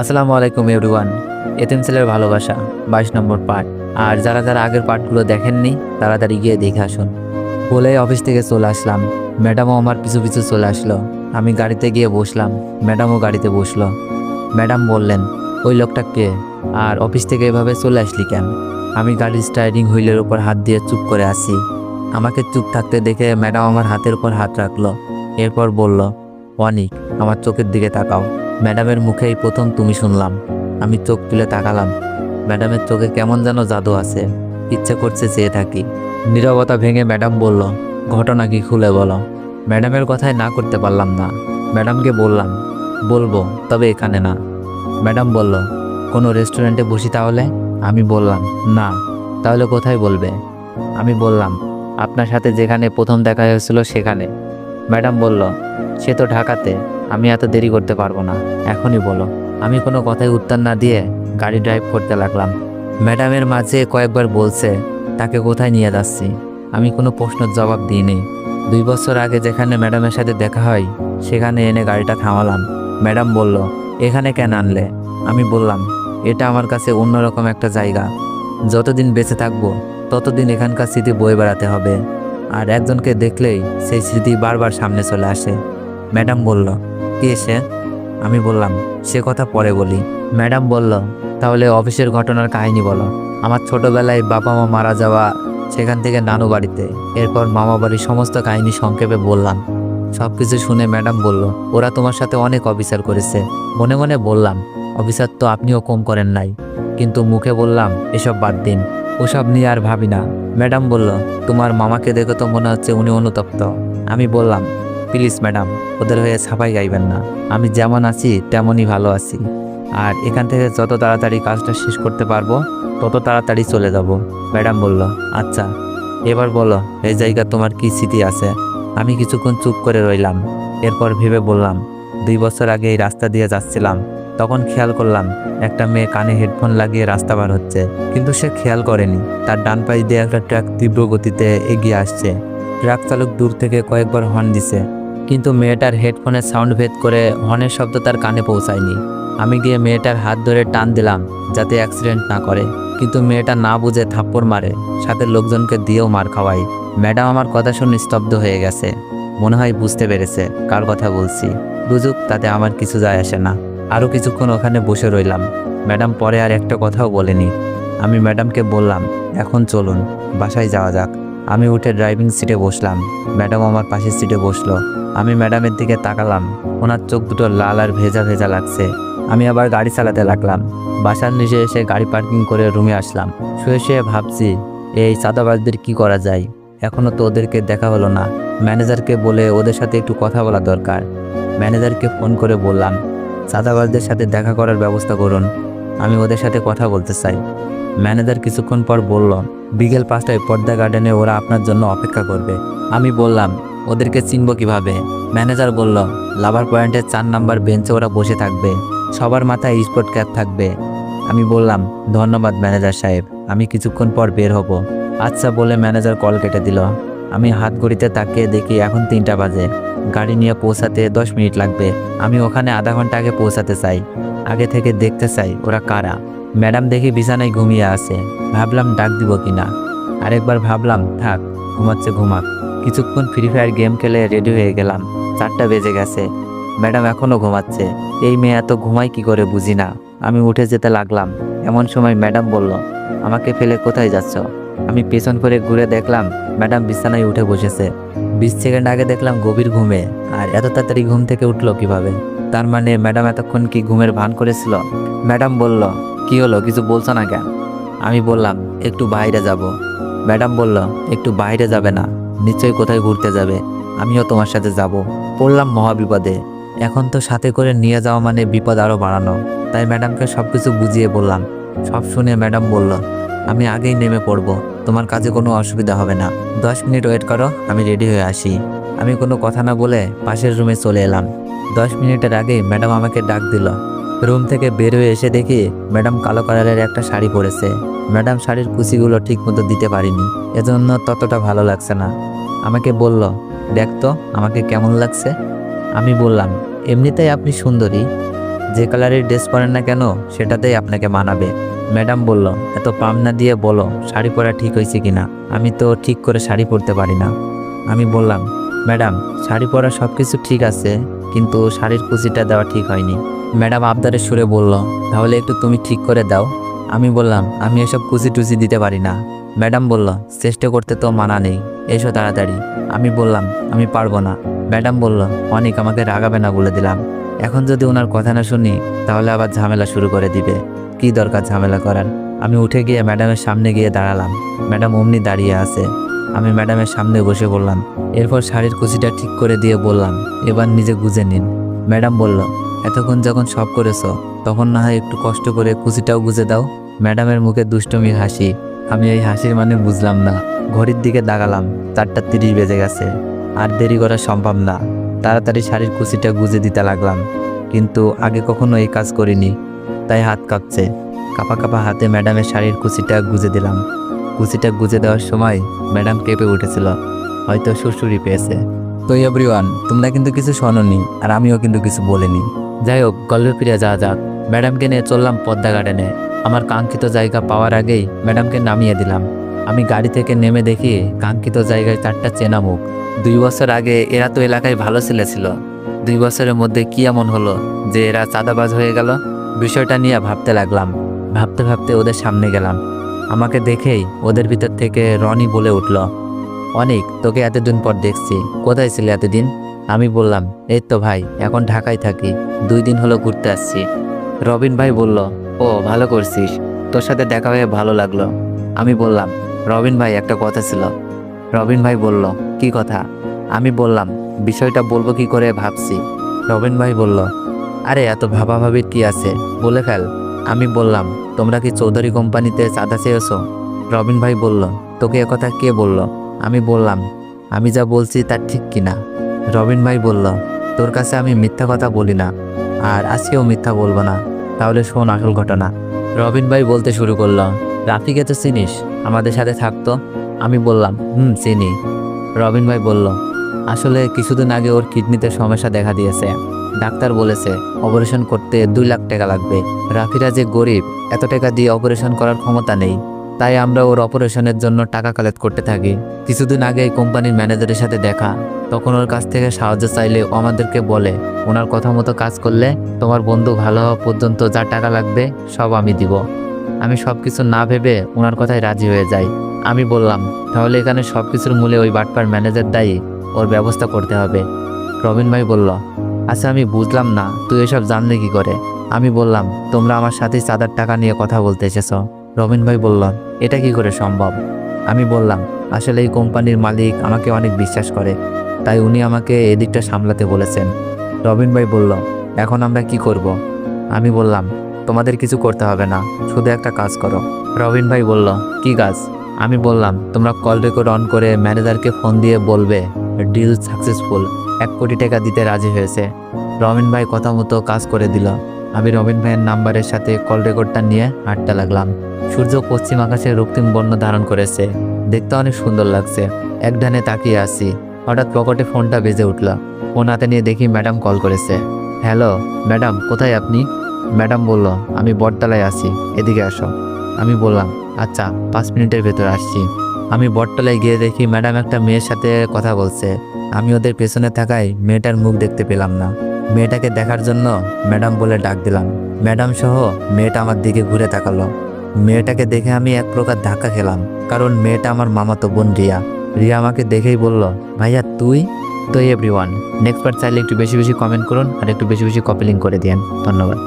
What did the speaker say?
আসসালামু আলাইকুম এভরিওয়ান এতিম সেলের ভালোবাসা, বাইশ নম্বর পার্ট। আর যারা যারা আগের পার্টগুলো দেখেননি, তাড়াতাড়ি গিয়ে দেখে আসুন। বলে অফিস থেকে চলে আসলাম। ম্যাডামও আমার পিছু পিছু চলে আসলো। আমি গাড়িতে গিয়ে বসলাম। ম্যাডামও গাড়িতে বসল। ম্যাডাম বললেন, ওই লোকটা কে? আর অফিস থেকে এভাবে চলে আসলি কেন? আমি গাড়ির স্টাইরিং হুইলের উপর হাত দিয়ে চুপ করে আসি আমাকে চুপ থাকতে দেখে ম্যাডাম আমার হাতের উপর হাত রাখল। এরপর বলল, অনিক, আমার চোখের দিকে তাকাও। ম্যাডামের মুখেই প্রথম তুমি শুনলাম। আমি চোখ তুলে তাকালাম। ম্যাডামের চোখে কেমন যেন জাদু আছে। ইচ্ছে করছে চেয়ে থাকি। নীরবতা ভেঙে ম্যাডাম বলল, ঘটনা কি খুলে বলো? ম্যাডামের কথায় না করতে পারলাম না। ম্যাডামকে বললাম, বলব, তবে এখানে না। ম্যাডাম বলল, কোনো রেস্টুরেন্টে বসি তাহলে? আমি বললাম, না। তাহলে কোথায় বলবে? আমি বললাম, আপনার সাথে যেখানে প্রথম দেখা হয়েছিল সেখানে। ম্যাডাম বলল, সে তো ঢাকাতে। আমি এত দেরি করতে পারব না। এখনই বলো। আমি কোনো কথায় উত্তর না দিয়ে গাড়ি ড্রাইভ করতে লাগলাম। ম্যাডামের মাঝে কয়েকবার বলছে, তাকে কোথায় নিয়ে যাচ্ছি? আমি কোনো প্রশ্নের জবাব দিইনি। দুই বছর আগে যেখানে ম্যাডামের সাথে দেখা হয়, সেখানে এনে গাড়িটা থামালাম। ম্যাডাম বলল, এখানে কেন আনলে? আমি বললাম, এটা আমার কাছে অন্যরকম একটা জায়গা। যতদিন বেঁচে থাকব, ততদিন এখানকার স্মৃতি বয়ে বেড়াতে হবে। আর একজনকে দেখলেই সেই স্মৃতি বারবার সামনে চলে আসে। ম্যাডাম বলল সে আমি বললাম, সে কথা পরে বলি। ম্যাডাম বলল, তাহলে অফিসের ঘটনার কাহিনী বলো। আমার ছোটবেলায় বাবা মা মারা যাওয়া, সেখান থেকে নানু বাড়িতে। এরপর মামা বাড়ির সমস্ত কাহিনী সংক্ষেপে বললাম। সব কিছু শুনে ম্যাডাম বলল, ওরা তোমার সাথে অনেক অফিসার করেছে। মনে মনে বললাম অফিসার তো আপনিও কম করেন নাই। কিন্তু মুখে বললাম, এসব বাদ দিন। ওসব নিয়ে আর ভাবি না। ম্যাডাম বলল, তোমার মামাকে দেখে তো মনে হচ্ছে উনি অনুতপ্ত। আমি বললাম প্লিজ ম্যাডাম, ওদের হয়ে ছাপাই গাইবেন না। আমি যেমন আছি, তেমনই ভালো আছি। আর এখান থেকে যত তাড়াতাড়ি কাজটা শেষ করতে পারব, তত তাড়াতাড়ি চলে যাব। ম্যাডাম বলল আচ্ছা এবার বলো, এই জায়গা তোমার কি স্মৃতি আছে? আমি কিছুক্ষণ চুপ করে রইলাম। এরপর ভেবে বললাম, দুই বছর আগে এই রাস্তা দিয়ে যাচ্ছিলাম। তখন খেয়াল করলাম, একটা মেয়ে কানে হেডফোন লাগিয়ে রাস্তা পার হচ্ছে। কিন্তু সে খেয়াল করেনি। তার ডান পাশ দিয়ে একটা ট্রাক তীব্র গতিতে এগিয়ে আসছে। ট্রাক চালক দূর থেকে কয়েকবার হর্ন দিছে। কিন্তু মেয়েটার হেডফোনের সাউন্ড ভেদ করে হর্নের শব্দ তার কানে পৌঁছায়নি। আমি গিয়ে মেয়েটার হাত ধরে টান দিলাম যাতে অ্যাক্সিডেন্ট না করে, কিন্তু মেয়েটা না বুঝে থাপ্পড় মারে, সাথে লোকজনকে দিয়েও মার খাওয়াই। ম্যাডাম আমার কথা শুনে স্তব্ধ হয়ে গেছে। মনে হয় বুঝতে পেরেছে কার কথা বলছি। বুঝুক, তাতে আমার কিছু যায় আসে না। আরও কিছুক্ষণ ওখানে বসে রইলাম। ম্যাডাম পরে আর একটা কথাও বলেনি। আমি ম্যাডামকে বললাম, এখন চলুন, বাসায় যাওয়া যাক। আমি উঠে ড্রাইভিং সিটে বসলাম। ম্যাডাম আমার পাশের সিটে বসল। আমি ম্যাডামের দিকে তাকালাম। ওনার চোখ দুটো লাল আর ভেজা ভেজা লাগছে। আমি আবার গাড়ি চালাতে লাগলাম। বাসার নিচে এসে গাড়ি পার্কিং করে রুমে আসলাম। শুয়ে শুয়ে ভাবছি, এই চাঁদাবাজদের কি করা যায়? এখনও তো ওদেরকে দেখা হলো না। ম্যানেজারকে বলে ওদের সাথে একটু কথা বলা দরকার। ম্যানেজারকে ফোন করে বললাম, চাঁদাবাজদের সাথে দেখা করার ব্যবস্থা করুন। আমি ওদের সাথে কথা বলতে চাই। ম্যানেজার কিছুক্ষণ পর বলল, বিকেল পাঁচটায় পর্দা গার্ডেনে ওরা আপনার জন্য অপেক্ষা করবে। আমি বললাম ওদেরকে চিনব কীভাবে? ম্যানেজার বলল লাভার পয়েন্টের চার নাম্বার বেঞ্চে ওরা বসে থাকবে। সবার মাথায় স্পট ক্যাপ থাকবে। আমি বললাম, ধন্যবাদ ম্যানেজার সাহেব, আমি কিছুক্ষণ পর বের হব। আচ্ছা বলে ম্যানেজার কল কেটে দিল। আমি হাত ঘড়িতে তাকিয়ে দেখি এখন তিনটা বাজে। গাড়ি নিয়ে পৌঁছাতে দশ মিনিট লাগবে। আমি ওখানে আধা ঘণ্টা আগে পৌঁছাতে চাই। আগে থেকে দেখতে চাই ওরা কারা। ম্যাডাম দেখি বিছানায় ঘুমিয়ে আছে। ভাবলাম ডাক দিব কিনা। আরেকবার ভাবলাম, থাক, ঘুমাচ্ছে, ঘুমাক। কিছুক্ষণ ফ্রি ফায়ার গেম খেলে রেডি হয়ে গেলাম। চারটা বেজে গেছে। ম্যাডাম এখনও ঘুমাচ্ছে। এই মেয়ে এত ঘুমায় কি করে বুঝি না। আমি উঠে যেতে লাগলাম। এমন সময় ম্যাডাম বলল, আমাকে ফেলে কোথায় যাচ্ছ? আমি পেছন করে ঘুরে দেখলাম, ম্যাডাম বিছানায় উঠে বসেছে। বিশ সেকেন্ড আগে দেখলাম গভীর ঘুমে, আর এত তাড়াতাড়ি ঘুম থেকে উঠল কীভাবে? তার মানে ম্যাডাম এতক্ষণ কি ঘুমের ভান করেছিল? ম্যাডাম বলল, কি হলো, কিছু বলছো না কেন? আমি বললাম, একটু বাইরে যাব। ম্যাডাম বলল, একটু বাইরে যাবে না। নিশ্চয়ই কোথায় ঘুরতে যাবে। আমিও তোমার সাথে যাব। পড়লাম মহাবিপদে। এখন তো সাথে করে নিয়ে যাওয়া মানে বিপদ আরও বাড়ানো। তাই ম্যাডামকে সব কিছু বুঝিয়ে বললাম। সব শুনে ম্যাডাম বলল, আমি আগেই নেমে পড়ব। তোমার কাজে কোনো অসুবিধা হবে না। দশ মিনিট ওয়েট করো, আমি রেডি হয়ে আসি। আমি কোনো কথা না বলে পাশের রুমে চলে এলাম। দশ মিনিটের আগেই ম্যাডাম আমাকে ডাক দিল রুম থেকে বের হয়ে এসে দেখি ম্যাডাম কালো কালারের একটা শাড়ি পরেছে। ম্যাডাম শাড়ির কুচিগুলো ঠিক মতো দিতে পারিনি। এজন্য ততটা ভালো লাগছে না। আমাকে বলল, দেখ তো, আমাকে কেমন লাগছে? আমি বললাম, এমনিতেই আপনি সুন্দরী। যে কালারের ড্রেস পরেন না কেন, সেটাতেই আপনাকে মানাবে। ম্যাডাম বলল, এত পাম না দিয়ে বলো, শাড়ি পরা ঠিক হয়েছে কিনা? আমি তো ঠিক করে শাড়ি পরতে পারি না। আমি বললাম, ম্যাডাম, শাড়ি পরা সব কিছু ঠিক আছে কিন্তু শাড়ির কুচিটা দেওয়া ঠিক হয়নি। ম্যাডাম আবদারের সুরে বলল, তাহলে একটু তুমি ঠিক করে দাও। আমি বললাম, আমি এসব কুচি টুচি দিতে পারি না। ম্যাডাম বলল, চেষ্টা করতে তো মানা নেই। এসো তাড়াতাড়ি। আমি বললাম, আমি পারব না। ম্যাডাম বলল, অনেক আমাকে রাগাবে না বলে দিলাম। এখন যদি ওনার কথা না শুনি, তাহলে আবার ঝামেলা শুরু করে দিবে। কি দরকার ঝামেলা করার? আমি উঠে গিয়ে ম্যাডামের সামনে গিয়ে দাঁড়ালাম। ম্যাডাম অমনি দাঁড়িয়ে আছে। আমি ম্যাডামের সামনে বসে বললাম এরপর শাড়ির কুচিটা ঠিক করে দিয়ে বললাম, এবার নিজে গুজে নিন। ম্যাডাম বলল, এতক্ষণ যখন সব করেছ, তখন না হয় একটু কষ্ট করে কুচিটাও গুজে দাও। ম্যাডামের মুখে দুষ্টমি হাসি। আমি এই হাসির মানে বুঝলাম না। ঘড়ির দিকে দাগালাম চারটা তিরিশ বেজে গেছে। আর দেরি করা সম্ভব না। তাড়াতাড়ি শাড়ির কুচিটা গুজে দিতে লাগলাম। কিন্তু আগে কখনো এই কাজ করিনি। তাই হাত কাঁপছে। কাপা কাপা হাতে ম্যাডামের শাড়ির কুচিটা গুজে দিলাম। কুচিটা গুজে দেওয়ার সময় ম্যাডাম কেঁপে উঠেছিল। হয়তো সুরসুরি পেয়েছে। তো এভরিওয়ান তোমরা কিন্তু কিছু শোনোনি আর আমিও কিন্তু কিছু বলিনি। যাই হোক গল্পে ফিরে যাওয়া যাক। ম্যাডামকে নিয়ে চললাম পদ্মা গার্ডেনে আমার কাঙ্ক্ষিত জায়গা পাওয়ার আগেই ম্যাডামকে নামিয়ে দিলাম। আমি গাড়ি থেকে নেমে দেখি কাঙ্ক্ষিত জায়গায় চারটা চেনা মুখ। দুই বছর আগে এরা তো এলাকায় ভালো ছেলে ছিল। দুই বছরের মধ্যে কি এমন হলো যে এরা চাঁদাবাজ হয়ে গেল? বিষয়টা নিয়ে ভাবতে লাগলাম। ভাবতে ভাবতে ওদের সামনে গেলাম। আমাকে দেখেই ওদের ভিতর থেকে রনি বলে উঠল, অনেক, তোকে এতদিন পর দেখছি। কোথায় ছিলে এতদিন? আমি বললাম, এই তো ভাই, এখন ঢাকায় থাকি। দুই দিন হলো ঘুরতে আসছি। রবিন ভাই বলল, ও, ভালো করছিস। তোর সাথে দেখা হয়ে ভালো লাগল। আমি বললাম, রবিন ভাই, একটা কথা ছিল। রবিন ভাই বলল, কি কথা? আমি বললাম, বিষয়টা বলব কি করে ভাবছি? রবিন ভাই বলল, আরে, এত ভাবাভাবির কি আছে? বলে ফেল। আমি বললাম, তোমরা কি চৌধুরী কোম্পানিতে চাঁদা চেয়েছো? রবিন ভাই বলল, তোকে একথা কে বলল? আমি বললাম, আমি যা বলছি তা ঠিক কিনা? রবিন ভাই বলল, তোর কাছে আমি মিথ্যা কথা বলি না, আর আজকেও মিথ্যা বলব না। তাহলে শোন আসল ঘটনা। রবিন ভাই বলতে শুরু করল, রাফিকে তো চিনিস? আমাদের সাথে থাকতো আমি বললাম, হুম, চিনি। রবিন ভাই বলল, আসলে কিছুদিন আগে ওর কিডনিতে সমস্যা দেখা দিয়েছে। ডাক্তার বলেছে, অপারেশন করতে দুই লাখ টাকা লাগবে। রাফিরা যে গরিব, এত টাকা দিয়ে অপারেশন করার ক্ষমতা নেই। তাই আমরা ওর অপারেশনের জন্য টাকা কালেক্ট করতে থাকি। কিছুদিন আগে এই কোম্পানির ম্যানেজারের সাথে দেখা। তখন ওর কাছ থেকে সাহায্য চাইলে ও আমাদেরকে বলে, ওনার কথা মতো কাজ করলে তোমার বন্ধু ভালো হওয়া পর্যন্ত যা টাকা লাগবে, সব আমি দিব। আমি সব কিছু না ভেবে ওনার কথায় রাজি হয়ে যাই। আমি বললাম, তাহলে এখানে সব কিছুর মূলে ওই বাটপার ম্যানেজার দায়ী ওর ব্যবস্থা করতে হবে। রবিন ভাই বলল আচ্ছা আমি বুঝলাম না, তুই এসব জানলে কি করে? আমি বললাম, তোমরা আমার সাথে চাঁদার টাকা নিয়ে কথা বলতে এসেছ। রবিন ভাই বলল, এটা কি করে সম্ভব? আমি বললাম, আসলে এই কোম্পানির মালিক আমাকে অনেক বিশ্বাস করে, তাই উনি আমাকে এদিকটা সামলাতে বলেছেন। রবিন ভাই বলল, এখন আমরা কি করব। আমি বললাম, তোমাদের কিছু করতে হবে না, শুধু একটা কাজ করো। রবিন ভাই বলল, কি কাজ? আমি বললাম, তোমরা কল রেকর্ড অন করে ম্যানেজারকে ফোন দিয়ে বলবে, ডিল সাকসেসফুল। এক কোটি টাকা দিতে রাজি হয়েছে। রবিন ভাই কথা মতো কাজ করে দিল। আমি রবিন ভাইয়ের নাম্বারের সাথে কল রেকর্ডটা নিয়ে হাঁটতে লাগলাম। সূর্য পশ্চিম আকাশে রক্তিম বর্ণ ধারণ করেছে। দেখতে অনেক সুন্দর লাগছে। এক ধানে তাকিয়ে আসি হঠাৎ পকেটে ফোনটা বেজে উঠল। ফোন হাতে নিয়ে দেখি ম্যাডাম কল করেছে। হ্যালো, ম্যাডাম, কোথায় আপনি? ম্যাডাম বলল, আমি বটতলায় আছি, এদিকে আসো। আমি বললাম আচ্ছা পাঁচ মিনিটের ভেতর আসছি। আমি বটতলায় গিয়ে দেখি ম্যাডাম একটা মেয়ের সাথে কথা বলছে। আমি ওদের পেছনে থাকায় মেয়েটার মুখ দেখতে পেলাম না। মেয়েটাকে দেখার জন্য ম্যাডাম বলে ডাক দিলাম। ম্যাডাম সহ মেয়েটা আমার দিকে ঘুরে তাকালো। মেয়েটাকে দেখে আমি এক প্রকার ধাক্কা খেলাম, কারণ মেয়েটা আমার মামাতো বোন রিয়া। রিয়া আমাকে দেখেই বলল, ভাইয়া, তুই? তো এভরিওয়ান নেক্সট বার চাইলে একটু বেশি বেশি কমেন্ট করুন আর একটু বেশি বেশি কপিলিং করে দিন ধন্যবাদ.